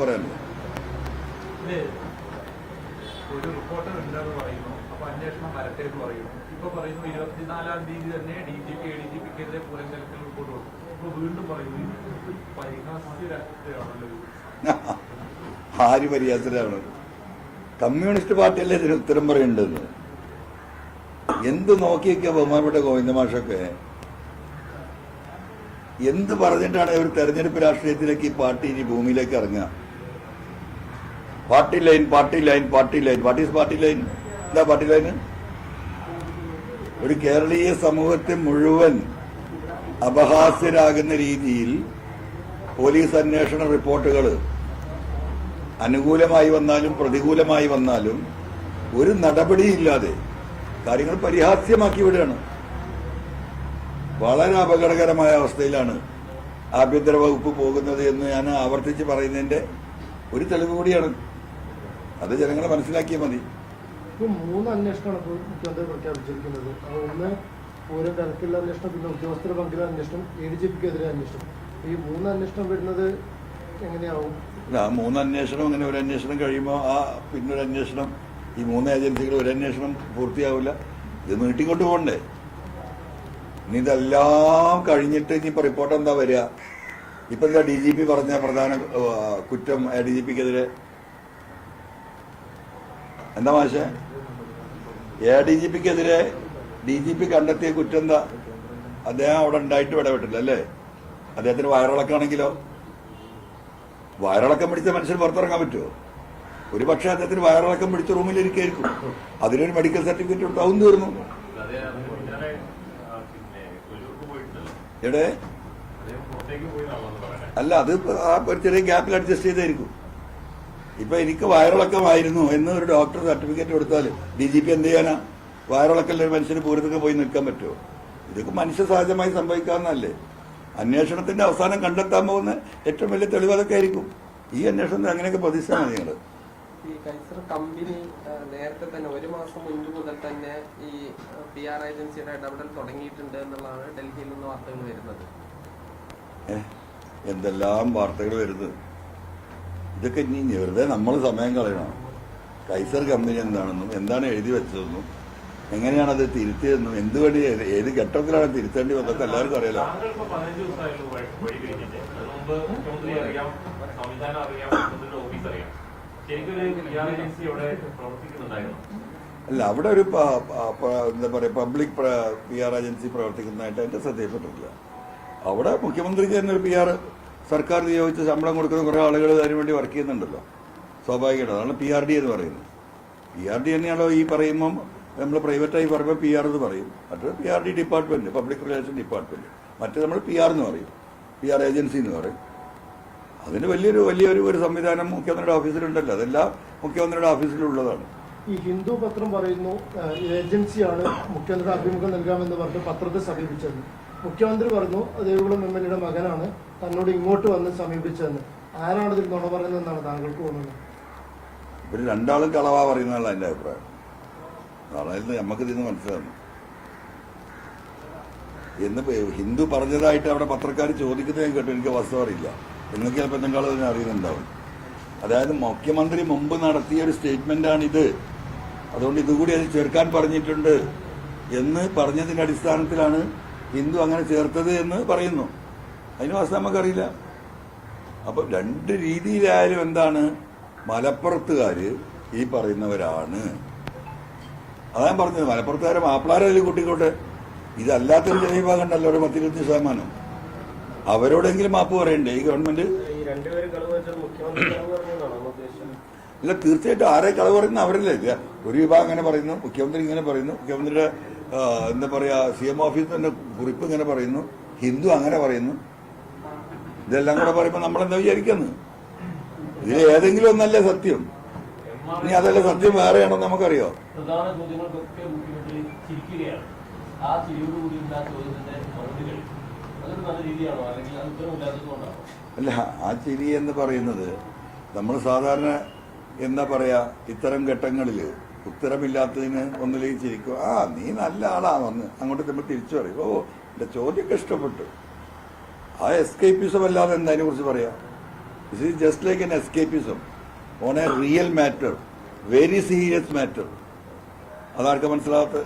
പറയാനുള്ളത് ഒരു റിപ്പോർട്ടർ ഉണ്ടെന്ന് പറയുന്നു. അപ്പൊ അന്വേഷണം വരട്ടെ എന്ന് പറയുന്നു. ഇപ്പൊ പറയുന്നു ഇരുപത്തിനാലാം തീയതി തന്നെ D G P A D G പിക്കെതിരെ പുറംചലക്കൽ റിപ്പോർട്ട് ഇപ്പൊ വീണ്ടും പറയുന്നു. ആര് പരിഹാസരാണ് കമ്മ്യൂണിസ്റ്റ് പാർട്ടിയല്ലേ ഇതിന് ഉത്തരം പറയേണ്ടത്? എന്ത് നോക്കിയൊക്കെ ബഹുമാനപ്പെട്ട ഗോവിന്ദമാഷൊക്കെ എന്ത് പറഞ്ഞിട്ടാണ് ഒരു തെരഞ്ഞെടുപ്പ് രാഷ്ട്രീയത്തിലേക്ക് ഈ പാർട്ടി ഇനി ഭൂമിയിലേക്ക് ഇറങ്ങുക? Party line party line party line. What is party line? എന്താ പാർട്ടി ലൈന് ഒരു കേരളീയ സമൂഹത്തെ മുഴുവൻ അപഹാസ്യരാകുന്ന രീതിയിൽ പോലീസ് അന്വേഷണ റിപ്പോർട്ടുകൾ അനുകൂലമായി വന്നാലും പ്രതികൂലമായി വന്നാലും ഒരു നടപടിയില്ലാതെ കാര്യങ്ങൾ പരിഹാസ്യമാക്കി വിടുകയാണ്. വളരെ അപകടകരമായ അവസ്ഥയിലാണ് ആഭ്യന്തര വകുപ്പ് പോകുന്നത് എന്ന് ഞാൻ ആവർത്തിച്ച് പറയുന്നതിന്റെ ഒരു തെളിവ് കൂടിയാണ്. അത് ജനങ്ങളെ മനസ്സിലാക്കിയാൽ മതി. മൂന്ന് അന്വേഷണമാണ് മുഖ്യമന്ത്രി പ്രഖ്യാപിച്ചിരിക്കുന്നത്. ഒന്ന് ഓരോ തരത്തിലുള്ള അന്വേഷണം പിന്നെ ഉദ്യോഗസ്ഥരുടെ പങ്കിലുള്ള അന്വേഷണം എ ഡി ജി പിക്കെതിരെ അന്വേഷണം. ഈ മൂന്ന് അന്വേഷണം വരുന്നത് എങ്ങനെയാവും? ആ മൂന്ന് അന്വേഷണം അങ്ങനെ ഒരു അന്വേഷണം കഴിയുമ്പോൾ ആ പിന്നൊരു അന്വേഷണം ഈ മൂന്ന് ഏജൻസികൾ ഒരു അന്വേഷണം പൂർത്തിയാവില്ല. ഇത് നീട്ടിക്കൊണ്ട് പോകണ്ടേ? ഇനി ഇതെല്ലാം കഴിഞ്ഞിട്ട് ഇനിയിപ്പോ റിപ്പോർട്ട് എന്താ വരിക? ഇപ്പൊ എന്താ ഡി ജി പി പറഞ്ഞ പ്രധാന കുറ്റം ഡി ജി പിക്കെതിരെ എന്താ മാഷെ? എ ഡി ജി പിക്കെതിരെ ഡി ജി പി കണ്ടെത്തിയ കുറ്റം എന്താ അദ്ദേഹം അവിടെ ഉണ്ടായിട്ട് ഇടപെട്ടില്ല അല്ലേ? അദ്ദേഹത്തിന് വയറിളക്കാണെങ്കിലോ വയറിളക്കം പിടിച്ച മനുഷ്യൻ പുറത്തിറങ്ങാൻ പറ്റുമോ? ഒരു പക്ഷേ അദ്ദേഹത്തിന് വയറിളക്കം പിടിച്ച റൂമിലിരിക്കായിരിക്കും. അതിനൊരു മെഡിക്കൽ സർട്ടിഫിക്കറ്റ് കൊടുത്താവും തീർന്നു. പറയുന്നത് അല്ല അത് ആ ഒരു ചെറിയ ഗ്യാപ്പിൽ അഡ്ജസ്റ്റ് ചെയ്തായിരിക്കും. ഇപ്പൊ എനിക്ക് വയറിളക്കമായിരുന്നു എന്ന് ഒരു ഡോക്ടർ സർട്ടിഫിക്കറ്റ് കൊടുത്താൽ ഡി ജി പി എന്ത് ചെയ്യാനാ? വയറിളക്കല്ല ഒരു മനുഷ്യന് പൂരത്തൊക്കെ പോയി നിൽക്കാൻ പറ്റുമോ ഇതൊക്കെ മനുഷ്യ സഹജമായി സംഭവിക്കാവുന്നതല്ലേ? അന്വേഷണത്തിന്റെ അവസാനം കണ്ടെത്താൻ പോകുന്ന ഏറ്റവും വലിയ തെളിവ് അതൊക്കെ ആയിരിക്കും. ഈ അന്വേഷണത്തിൽ അങ്ങനെയൊക്കെ പ്രതിഷ്ഠ മതി നിങ്ങൾ. ഈ കൈസർ കമ്പനി നേരത്തെ തന്നെ ഒരു മാസം മുൻപ് മുതൽ തന്നെ ഈ പി ആർ ഏജൻസിയുടെ ഇടപെടൽ തുടങ്ങിയിട്ടുണ്ട് എന്നുള്ളതാണ് ഡൽഹിയിൽ നിന്ന് വാർത്തകൾ വരുന്നത്. എന്തെല്ലാം വാർത്തകൾ വരുന്നത്? ഇതൊക്കെ ഇനി വെറുതെ നമ്മൾ സമയം കളയണം. കൈസർ കമ്പനി എന്താണെന്നും എന്താണ് എഴുതി വെച്ചതെന്നും എങ്ങനെയാണ് അത് തിരുത്തിയതെന്നും എന്തുവേണ്ടി ഏത് ഏത് ഘട്ടത്തിലാണ് തിരുത്തേണ്ടി വന്നതൊക്കെ എല്ലാവർക്കും അറിയാലോ. അല്ല അവിടെ ഒരു എന്താ പറയുക പബ്ലിക് പി ആർ ഏജൻസി പ്രവർത്തിക്കുന്നതായിട്ട് എന്റെ ശ്രദ്ധയിൽപ്പെട്ടിട്ടില്ല. അവിടെ മുഖ്യമന്ത്രിക്ക് തന്നെ ഒരു പി ആർ സർക്കാർ നിയോഗിച്ച് ശമ്പളം കൊടുക്കുന്ന കുറേ ആളുകൾ അതിനു വേണ്ടി വർക്ക് ചെയ്യുന്നുണ്ടല്ലോ. സ്വാഭാവികമായിട്ട്. അതാണ് പി ആർ ഡി എന്ന് പറയുന്നത്. പി ആർ ഡി തന്നെയാണോ ഈ പറയുമ്പം നമ്മൾ പ്രൈവറ്റായി പറയുമ്പോൾ പി ആർ എന്ന് പറയും. മറ്റത് P R D department public relation department മറ്റേ നമ്മൾ പി ആർ എന്ന് പറയും. പി ആർ ഏജൻസി എന്ന് പറയും. അതിന് വലിയൊരു വലിയൊരു ഒരു സംവിധാനം മുഖ്യമന്ത്രിയുടെ ഓഫീസിലുണ്ടല്ലോ. അതെല്ലാം മുഖ്യമന്ത്രിയുടെ ഓഫീസിലുള്ളതാണ്. ഈ ഹിന്ദു പത്രം പറയുന്നു ഏജൻസിയാണ് മുഖ്യമന്ത്രി അഭിമുഖം നൽകാമെന്ന് പറഞ്ഞ് പത്രത്തെ സമീപിച്ചത്. മുഖ്യമന്ത്രി പറഞ്ഞു ദേവികുളം എം എൽ മകനാണ്. തന്നോട് ഇങ്ങോട്ട് വന്ന് സമീപിച്ചതെന്ന്. ആരാണ് ഇതിൽ നുണ പറയുന്നതെന്നാണ് താങ്കൾക്ക് തോന്നുന്നത്? ഇവർ രണ്ടാളും കളവാ പറയുന്നതാണ് എന്റെ അഭിപ്രായം. അതായത് നമുക്ക് ഇതിന്ന് എന്ന് ഹിന്ദു പറഞ്ഞതായിട്ട് അവിടെ പത്രക്കാർ ചോദിക്കുന്നത് ഞാൻ കേട്ടു. എനിക്ക് വസ്തു അറിയില്ല. നിങ്ങൾക്ക് ചിലപ്പോൾ എന്തെങ്കിലും അതിനെ അറിയുന്നുണ്ടാവും. അതായത് മുഖ്യമന്ത്രി മുമ്പ് നടത്തിയ ഒരു സ്റ്റേറ്റ്മെന്റാണ് ഇത് അതുകൊണ്ട് ഇതുകൂടി അത് ചേർക്കാൻ പറഞ്ഞിട്ടുണ്ട് എന്ന് പറഞ്ഞതിന്റെ അടിസ്ഥാനത്തിലാണ് ഹിന്ദു അങ്ങനെ ചേർത്തത് എന്ന് പറയുന്നു. അതിന് വാസ്തവം നമുക്കറിയില്ല. അപ്പൊ രണ്ട് രീതിയിലായാലും എന്താണ്? മലപ്പുറത്തുകാര് ഈ പറയുന്നവരാണ്. അതാ പറഞ്ഞത്. മലപ്പുറത്തുകാരെ മാപ്പിളാരെ അതിൽ കൂട്ടിക്കോട്ടെ. ഇതല്ലാത്തൊരു ജനവിഭാഗം ഉണ്ടല്ലോ ഒരു പത്തിരുപത്തി ശതമാനം. അവരോടെങ്കിലും മാപ്പ് പറയണ്ടേ? ഈ ഗവൺമെന്റ്? അല്ല തീർച്ചയായിട്ടും ആരെ കളവ് പറയുന്ന അവരല്ലേ? ഇല്ല ഒരു വിഭാഗം അങ്ങനെ പറയുന്നു മുഖ്യമന്ത്രി ഇങ്ങനെ പറയുന്നു. മുഖ്യമന്ത്രിയുടെ എന്താ പറയാ സി എം ഓഫീസ് തന്നെ കുറിപ്പ് ഇങ്ങനെ പറയുന്നു. ഹിന്ദു അങ്ങനെ പറയുന്നു. ഇതെല്ലാം കൂടെ പറയുമ്പോൾ നമ്മളെന്താ വിചാരിക്കുന്നു? ഇതിൽ ഏതെങ്കിലും ഒന്നല്ലേ സത്യം. ഇനി അതല്ല സത്യം വേറെയാണെന്ന് നമുക്കറിയോ? അല്ല ആ ചിരി എന്ന് പറയുന്നത് നമ്മൾ സാധാരണ എന്താ പറയാ ഇത്തരം ഘട്ടങ്ങളിൽ ഉത്തരമില്ലാത്തതിന് ഒന്നിലേക്ക് ചിരിക്കും ആ നീ നല്ല ആളാ വന്ന് അങ്ങോട്ട് നമ്മൾ തിരിച്ചു പറയും. ഓ എന്റെ ചോദ്യമൊക്കെ ഇഷ്ടപ്പെട്ടു. ആ എസ്കേപ്പിസം അല്ലാതെ എന്താ അതിനെ കുറിച്ച് പറയാ? This is just like an escapism on a real matter very serious matter അതാർക്ക് മനസ്സിലാവാത്ത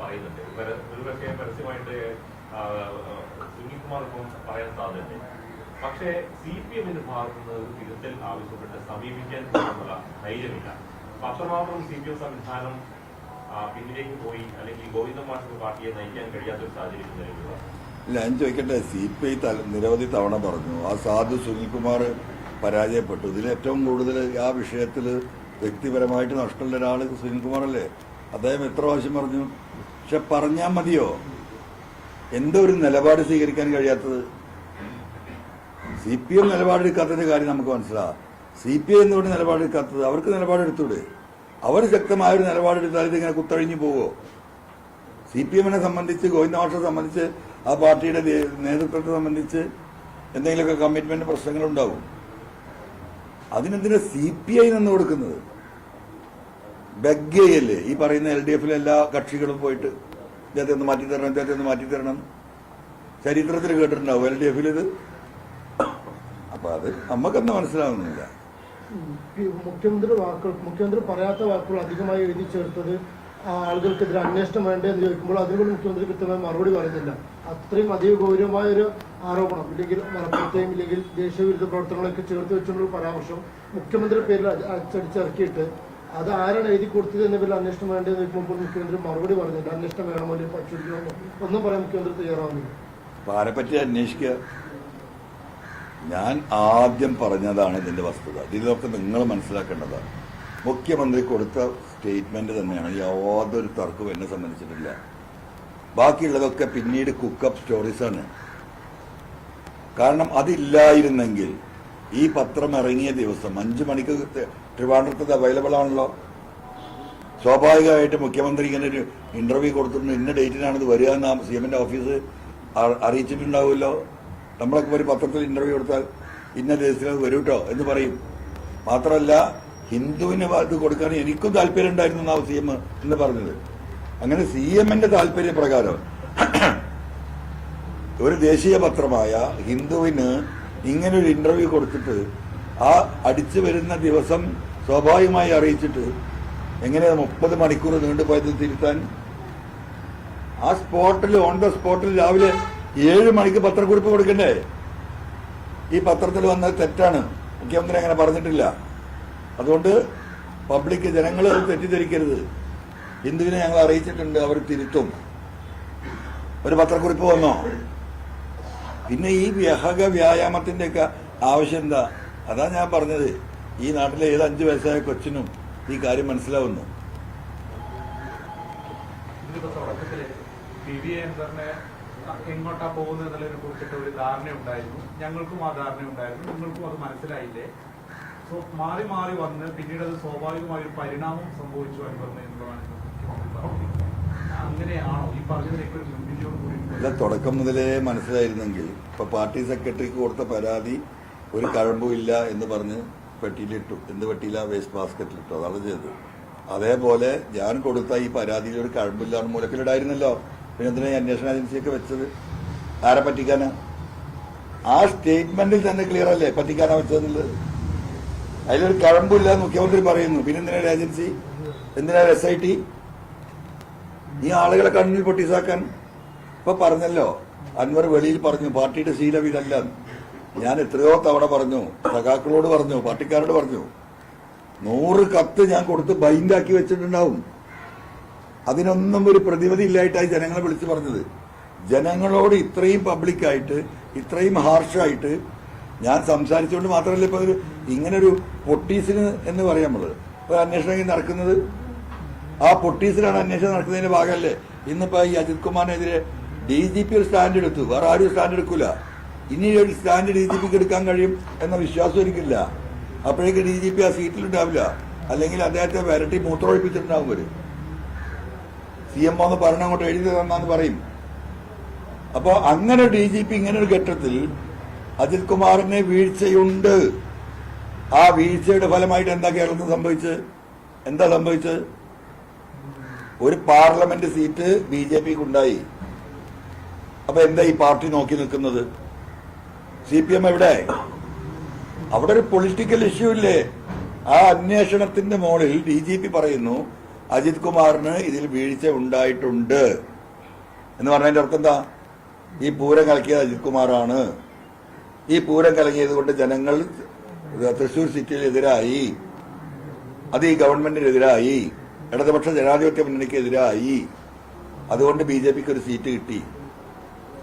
പറയുന്നുണ്ട്. സാധ്യതയുണ്ട്. പക്ഷേ സി പി എമ്മിന്റെ ഭാഗത്തുനിന്ന് ഒരു തിരുത്തൽ ആവശ്യപ്പെട്ട് സമീപിക്കാൻ പോകാനുള്ള ധൈര്യമില്ല. അത്രമാത്രം സി പി എം സംവിധാനം പിന്നിലേക്ക് പോയി അല്ലെങ്കിൽ ഗോവിന്ദ മാഷിന്റെ പാർട്ടിയെ നയിക്കാൻ കഴിയാത്തൊരു സാഹചര്യം നിലവിലുള്ള ഞാൻ ചോദിക്കട്ടെ സി പി ഐ നിരവധി തവണ പറഞ്ഞു. ആ സാധു സുനിൽകുമാർ പരാജയപ്പെട്ടു. ഇതിൽ ഏറ്റവും കൂടുതൽ ആ വിഷയത്തിൽ വ്യക്തിപരമായിട്ട് നഷ്ടമുള്ള ഒരാൾ സുനിൽകുമാറല്ലേ? അദ്ദേഹം എത്ര പ്രാവശ്യം പറഞ്ഞു? പക്ഷെ പറഞ്ഞാൽ മതിയോ? എന്തൊരു ഒരു നിലപാട് സ്വീകരിക്കാൻ കഴിയാത്തത്? സി പി എം നിലപാടെടുക്കാത്തതിന്റെ കാര്യം നമുക്ക് മനസ്സിലാവാം. സി പി ഐ എന്തുകൊണ്ട് നിലപാടെടുക്കാത്തത് അവർക്ക് നിലപാടെടുത്തൂടെ. അവർ ശക്തമായ ഒരു നിലപാടെടുത്താൽ ഇതിങ്ങനെ കുത്തഴിഞ്ഞു പോവോ? സി പി എമ്മിനെ സംബന്ധിച്ച് ഗോവിന്ദമാഷെ സംബന്ധിച്ച് ആ പാർട്ടിയുടെ നേതൃത്വത്തെ സംബന്ധിച്ച് എന്തെങ്കിലുമൊക്കെ കമ്മിറ്റ്മെന്റ് പ്രശ്നങ്ങളുണ്ടാവും. അതിനെന്തിനാ സി പി ഐ നിന്ന് കൊടുക്കുന്നത്? ബഗ്ഗയല്ലേ? ഈ പറയുന്ന എൽ ഡി എഫിലെ എല്ലാ കക്ഷികളും പോയിട്ട് ഇദ്ദേഹത്തെ ഒന്ന് മാറ്റി തരണം ഇദ്ദേഹത്തെ ഒന്ന് മാറ്റി തരണം ചരിത്രത്തിൽ കേട്ടിട്ടുണ്ടാവും. എൽ ഡി എഫിൽ ഇത് അപ്പൊ അത് നമുക്കെന്ന് മനസ്സിലാവുന്നില്ല. മുഖ്യമന്ത്രി വാക്കുകൾ മുഖ്യമന്ത്രി പറയാത്ത വാക്കുകൾ അധികമായി എഴുതി ചേർത്തത് ആളുകൾക്കെതിരെ അന്വേഷണം വേണ്ടേ എന്ന് ചോദിക്കുമ്പോൾ അതിനോട് മുഖ്യമന്ത്രി കൃത്യമായി മറുപടി പറയുന്നില്ല. അത്രയും അതീവ ഗൗരവമായ ഒരു ആരോപണം ഇല്ലെങ്കിൽ മലപ്പുറത്തെയും ഇല്ലെങ്കിൽ ദേശീയവിരുദ്ധ പ്രവർത്തനങ്ങളൊക്കെ ചേർത്ത് വെച്ചുള്ള പരാമർശം മുഖ്യമന്ത്രി പേരിൽ അച്ചടിച്ചിറക്കിയിട്ട് അത് ആരാണ് എഴുതി കൊടുത്തത് എന്ന പേരിൽ അന്വേഷണം വേണ്ടേ എന്ന് ചോദിക്കുമ്പോൾ മുഖ്യമന്ത്രി മറുപടി പറഞ്ഞില്ല അന്വേഷണം വേണമോ അല്ലെങ്കിൽ ഒന്നും പറയാൻ മുഖ്യമന്ത്രി തയ്യാറാവുന്നില്ല. ആരെപ്പറ്റി അന്വേഷിക്കുക? ഞാൻ ആദ്യം പറഞ്ഞതാണ് ഇതിന്റെ വസ്തുത. ഇതിലൊക്കെ നിങ്ങൾ മനസ്സിലാക്കേണ്ടത് മുഖ്യമന്ത്രി കൊടുത്ത സ്റ്റേറ്റ്മെന്റ് തന്നെയാണ്. യാതൊരു തർക്കവും എന്നെ സംബന്ധിച്ചിട്ടില്ല. ബാക്കിയുള്ളതൊക്കെ പിന്നീട് കുക്കപ്പ് സ്റ്റോറീസാണ് കാരണം അതില്ലായിരുന്നെങ്കിൽ ഈ പത്രം ഇറങ്ങിയ ദിവസം അഞ്ചു മണിക്ക് ട്രിവാൻഡ്രത്ത് അവൈലബിൾ ആണല്ലോ. സ്വാഭാവികമായിട്ട് മുഖ്യമന്ത്രി ഇങ്ങനെ ഒരു ഇന്റർവ്യൂ കൊടുത്തിട്ടുണ്ട്. ഇന്ന ഡേറ്റിനാണ് ഇത് വരിക എന്ന് സി എമ്മിന്റെ ഓഫീസ് അറിയിച്ചിട്ടുണ്ടാവുമല്ലോ. നമ്മളൊക്കെ ഒരു പത്രത്തിൽ ഇന്റർവ്യൂ കൊടുത്താൽ ഇന്ന ദിവസത്തിൽ വരൂ കേട്ടോ എന്ന് പറയും. മാത്രമല്ല ഹിന്ദുവിന് ഇത് കൊടുക്കാൻ എനിക്കും താല്പര്യം ഉണ്ടായിരുന്നു എന്നാവും സി എം എന്ന് പറഞ്ഞത്. അങ്ങനെ സി എമ്മിന്റെ താല്പര്യപ്രകാരം ഒരു ദേശീയ പത്രമായ ഹിന്ദുവിന് ഇങ്ങനെ ഒരു ഇന്റർവ്യൂ കൊടുത്തിട്ട് ആ അടിച്ചു വരുന്ന ദിവസം സ്വാഭാവികമായി അറിയിച്ചിട്ട് എങ്ങനെ മുപ്പത് മണിക്കൂർ നീണ്ടുപോയത് തിരുത്താൻ? ആ സ്പോട്ടിൽ ഓൺ ദ സ്പോട്ടിൽ രാവിലെ ഏഴ് മണിക്ക് പത്രക്കുറിപ്പ് കൊടുക്കണ്ടേ? ഈ പത്രത്തിൽ വന്ന തെറ്റാണ്. മുഖ്യമന്ത്രി അങ്ങനെ പറഞ്ഞിട്ടില്ല. അതുകൊണ്ട് പബ്ലിക് ജനങ്ങൾ തെറ്റിദ്ധരിക്കരുത്. ഹിന്ദുവിനെ ഞങ്ങൾ അറിയിച്ചിട്ടുണ്ട് അവർ തിരുത്തും. ഒരു പത്രക്കുറിപ്പ് വന്നോ? പിന്നെ ഈ വ്യഹക വ്യായാമത്തിന്റെ ഒക്കെ ആവശ്യം എന്താ? അതാ ഞാൻ പറഞ്ഞത്. ഈ നാട്ടിലെ ഏത് അഞ്ചു വയസ്സായ കൊച്ചിനും ഈ കാര്യം മനസ്സിലാവുന്നു. എങ്ങോട്ടാ പോകുന്നത് എന്നുള്ളതിനെ കുറിച്ചിട്ട് ഒരു ധാരണ ഉണ്ടായിരുന്നു. ഞങ്ങൾക്കും ആ ധാരണ ഉണ്ടായിരുന്നു. നിങ്ങൾക്കും അത് മനസ്സിലായില്ലേ? സോ മാറി മാറി വന്ന് പിന്നീട് അത് സ്വാഭാവികമായ ഒരു പരിണാമം സംഭവിച്ചു അനുഭവം എന്നുള്ളതാണ് അങ്ങനെയാണോ? ഈ പറഞ്ഞതിനൊക്കെ കൂടി അല്ല തുടക്കം മുതലേ മനസ്സിലായിരുന്നെങ്കിൽ ഇപ്പൊ പാർട്ടി സെക്രട്ടറിക്ക് കൊടുത്ത പരാതി ഒരു കഴമ്പും ഇല്ല എന്ന് പറഞ്ഞ് പെട്ടിയിലിട്ടു. എന്ത് പെട്ടിയില്ല വേസ്റ്റ് ബാസ്ക്കറ്റിലിട്ടു. അതാണ് ചെയ്തത്. അതേപോലെ ഞാൻ കൊടുത്ത ഈ പരാതിയിൽ ഒരു കഴമ്പില്ലാന്ന് മൂലക്കിലിടായിരുന്നല്ലോ. എന്തിനാ അന്വേഷണ ഏജൻസിയൊക്കെ വെച്ചത്. ആരെ പറ്റിക്കാനാ? ആ സ്റ്റേറ്റ്മെന്റിൽ തന്നെ ക്ലിയർ അല്ലേ പറ്റിക്കാനാ വെച്ചതെന്നുള്ളത്? അതിലൊരു കഴമ്പില്ല മുഖ്യമന്ത്രി പറയുന്നു. പിന്നെ എന്തിനാ ഏജൻസി? എന്തിനാ എസ് ഐ ടി ഈ ആളുകളെ കണ്ണിൽ പൊട്ടിസാക്കാൻ. ഇപ്പൊ പറഞ്ഞല്ലോ അൻവർ വെളിയിൽ പറഞ്ഞു പാർട്ടിയുടെ ശീലം ഇതല്ല ഞാൻ എത്രയോ തവണ പറഞ്ഞു സഖാക്കളോട് പറഞ്ഞു പാർട്ടിക്കാരോട് പറഞ്ഞു. നൂറ് കത്ത് ഞാൻ കൊടുത്ത് ബൈൻഡാക്കി വെച്ചിട്ടുണ്ടാവും. അതിനൊന്നും ഒരു പ്രതിവിധി ഇല്ലായിട്ടായി ജനങ്ങളെ വിളിച്ചു പറഞ്ഞത്. ജനങ്ങളോട് ഇത്രയും പബ്ലിക്കായിട്ട് ഇത്രയും ഹാർഷായിട്ട് ഞാൻ സംസാരിച്ചുകൊണ്ട് മാത്രമല്ല ഇപ്പൊ ഒരു ഇങ്ങനൊരു പൊട്ടീസിന് എന്ന് പറയാൻ നമ്മൾ. ഒരു അന്വേഷണം നടക്കുന്നത്? ആ പൊട്ടീസിലാണ് അന്വേഷണം നടക്കുന്നതിന്റെ ഭാഗമല്ലേ? ഇന്നിപ്പോ ഈ അജിത് കുമാറിനെതിരെ ഡി ജി പി ഒരു സ്റ്റാൻഡ് എടുത്തു. വേറെ ആരും സ്റ്റാൻഡ് എടുക്കില്ല ഇനി ഒരു സ്റ്റാൻഡ് ഡി ജി പിക്ക് എടുക്കാൻ കഴിയും എന്ന വിശ്വാസം എനിക്കില്ല. അപ്പോഴേക്ക് ഡി ജി പി ആ സീറ്റിലുണ്ടാവില്ല അല്ലെങ്കിൽ അദ്ദേഹത്തെ വരട്ടി മൂത്രമൊഴിപ്പിച്ചിട്ടുണ്ടാവും അവർ. സി എം ഒന്ന് പറഞ്ഞ അങ്ങോട്ട് എഴുതി തന്നാന്ന് പറയും. അപ്പോ അങ്ങനെ ഡി ജി പി ഇങ്ങനെ ഒരു ഘട്ടത്തിൽ അജിത് കുമാറിന് വീഴ്ചയുണ്ട്. ആ വീഴ്ചയുടെ ഫലമായിട്ട് എന്താ കേരളത്തിൽ സംഭവിച്ചത്? എന്താ സംഭവിച്ച് ഒരു പാർലമെന്റ് സീറ്റ് ബി ജെ പിക്ക് ഉണ്ടായി അപ്പൊ എന്താ ഈ പാർട്ടി നോക്കി നിൽക്കുന്നത്? സി പി എം എവിടെ? അവിടെ ഒരു പൊളിറ്റിക്കൽ ഇഷ്യൂ ഇല്ലേ? ആ അന്വേഷണത്തിന്റെ മുകളിൽ ഡി ജി പി പറയുന്നു അജിത് കുമാറിന് ഇതിൽ വീഴ്ച ഉണ്ടായിട്ടുണ്ട്. എന്ന് പറഞ്ഞതിന്റെ അർത്ഥം എന്താ? ഈ പൂരം കലക്കിയത് അജിത് കുമാറാണ്. ഈ പൂരം കലങ്ങിയത് കൊണ്ട് ജനങ്ങൾ തൃശൂർ സിറ്റിയിലെതിരായി അത് ഈ ഗവൺമെന്റിനെതിരായി ഇടതുപക്ഷ ജനാധിപത്യ മുന്നണിക്കെതിരായി. അതുകൊണ്ട് ബി ജെ പിക്ക് ഒരു സീറ്റ് കിട്ടി.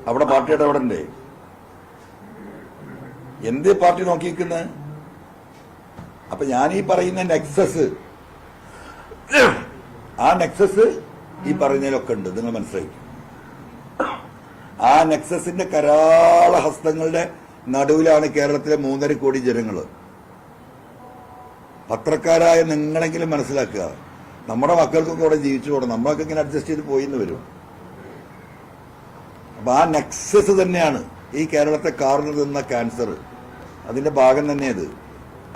അവിടെ പാർട്ടി ഇടപെടണ്ടേ? എന്ത് പാർട്ടി നോക്കിയിരിക്കുന്നത് അപ്പൊ ഞാൻ ഈ പറയുന്ന നെക്സസ് ആ നെക്സസ് ഈ പറഞ്ഞതിലൊക്കെ ഉണ്ട്. നിങ്ങൾ മനസ്സിലാക്കി ആ നെക്സസിന്റെ കരാള ഹസ്തങ്ങളുടെ നടുവിലാണ് കേരളത്തിലെ മൂന്നര കോടി ജനങ്ങൾ പത്രക്കാരായ നിങ്ങളെങ്കിലും മനസ്സിലാക്കുക. നമ്മുടെ മക്കൾക്കൊക്കെ അവിടെ ജീവിച്ചു പോകണം നമ്മളൊക്കെ ഇങ്ങനെ അഡ്ജസ്റ്റ് ചെയ്ത് പോയിന്ന് വരും. അപ്പൊ ആ നെക്സസ് തന്നെയാണ് ഈ കേരളത്തെ കാറിൽ നിന്ന ക്യാൻസർ അതിന്റെ ഭാഗം തന്നെ അത്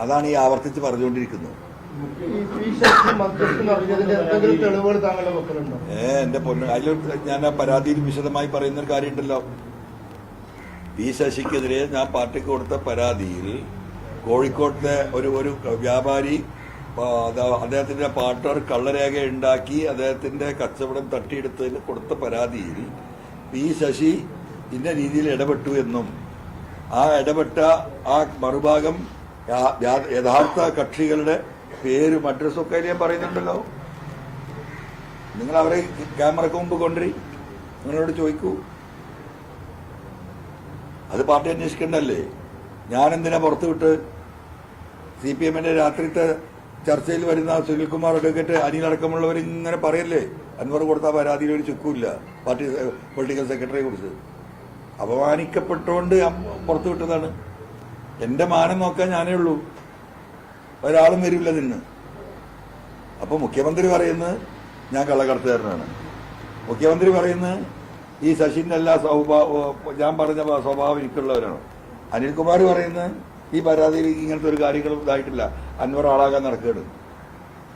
അതാണ് ഈ ആവർത്തിച്ച് പറഞ്ഞുകൊണ്ടിരിക്കുന്നത്. ഏ എന്റെ പൊന്ന് അതിൽ ഞാൻ ആ പരാതിയിൽ വിശദമായി പറയുന്ന ഒരു കാര്യമുണ്ടല്ലോ. പി ശശിക്കെതിരെ ഞാൻ പാർട്ടിക്ക് കൊടുത്ത പരാതിയിൽ കോഴിക്കോട്ടിലെ ഒരു ഒരു വ്യാപാരി അദ്ദേഹത്തിന്റെ പാർട്ണർ കള്ളരേഖ ഉണ്ടാക്കി അദ്ദേഹത്തിന്റെ കച്ചവടം തട്ടിയെടുത്തതിന് കൊടുത്ത പരാതിയിൽ പി ശശി ഇന്ന രീതിയിൽ ഇടപെട്ടു എന്നും ആ ഇടപെട്ട ആ മറുഭാഗം യഥാർത്ഥ കക്ഷികളുടെ പേരും അഡ്രസ്സും ഒക്കെ ഞാൻ പറയുന്നുണ്ടല്ലോ. നിങ്ങൾ അവരെ ക്യാമറക്ക് മുമ്പ് കൊണ്ടുവരി. നിങ്ങളോട് ചോദിക്കൂ. അത് പാർട്ടി അന്വേഷിക്കണ്ടല്ലേ ഞാനെന്തിനാ പുറത്തു വിട്ട് സി പി എമ്മിന്റെ രാത്രിത്തെ ചർച്ചയിൽ വരുന്ന സുനിൽകുമാർ അഡ്വക്കേറ്റ് അനിലടക്കമുള്ളവർ ഇങ്ങനെ പറയല്ലേ? അൻവർ കൊടുത്ത പരാതിയിൽ ഒരു ചുക്കുമില്ല പാർട്ടി പൊളിറ്റിക്കൽ സെക്രട്ടറിയെ കുറിച്ച്. അപമാനിക്കപ്പെട്ടുകൊണ്ട് പുറത്തുവിട്ടതാണ്. പുറത്തു വിട്ടതാണ് എന്റെ മാനം നോക്കാൻ ഞാനേ ഉള്ളൂ. ഒരാളും വരില്ല നിന്ന്. അപ്പൊ മുഖ്യമന്ത്രി പറയുന്നത് ഞാൻ കള്ളക്കടത്തുകാരനാണ്. മുഖ്യമന്ത്രി പറയുന്നത് ഈ ശശിന്റെ എല്ലാ സ്വഭാവ ഞാൻ പറഞ്ഞ സ്വഭാവം എനിക്കുള്ളവരാണ്. അനിൽകുമാർ പറയുന്നത് ഈ പരാതിയിൽ ഇങ്ങനത്തെ ഒരു കാര്യങ്ങളും ഇതായിട്ടില്ല. അൻവർ ആളാകാൻ നടക്കുകയാണ്.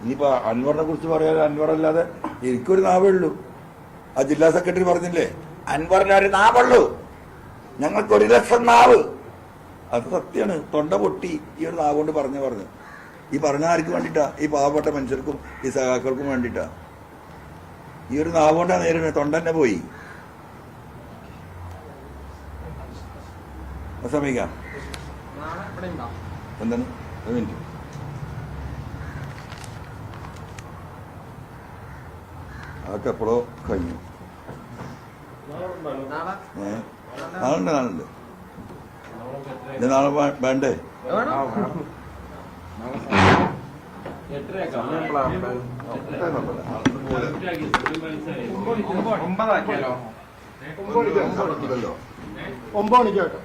ഇനിയിപ്പോ അൻവറിനെ കുറിച്ച് പറയാൻ അൻവർ അല്ലാതെ എനിക്കൊരു നാവേ ഉള്ളൂ ആ ജില്ലാ സെക്രട്ടറി പറഞ്ഞില്ലേ അൻവറിന് ഒരു നാവുള്ളൂ. ഞങ്ങൾക്ക് ഒരു ലക്ഷം നാവ്. അത് സത്യമാണ്. തൊണ്ട പൊട്ടി ഈ ഒരു നാവ് കൊണ്ട് പറഞ്ഞു പറഞ്ഞു. ഈ പറഞ്ഞ ആർക്ക് വേണ്ടിയിട്ടാ ഈ പാവപ്പെട്ട മനുഷ്യർക്കും ഈ സഹാക്കൾക്കും വേണ്ടിയിട്ടാ ഈ ഒരു നാവ് കൊണ്ടാ നേരിടുന്നത് തൊണ്ടന്നെ പോയി. ഉണ്ടോ എന്താണ്? അതൊക്കെ എപ്പോഴോ കഴിഞ്ഞു. ഏ? നാളുണ്ട് നാളുണ്ട് നാളെ വേണ്ടേ? ഒമ്പത് മണിക്കാട്ടോ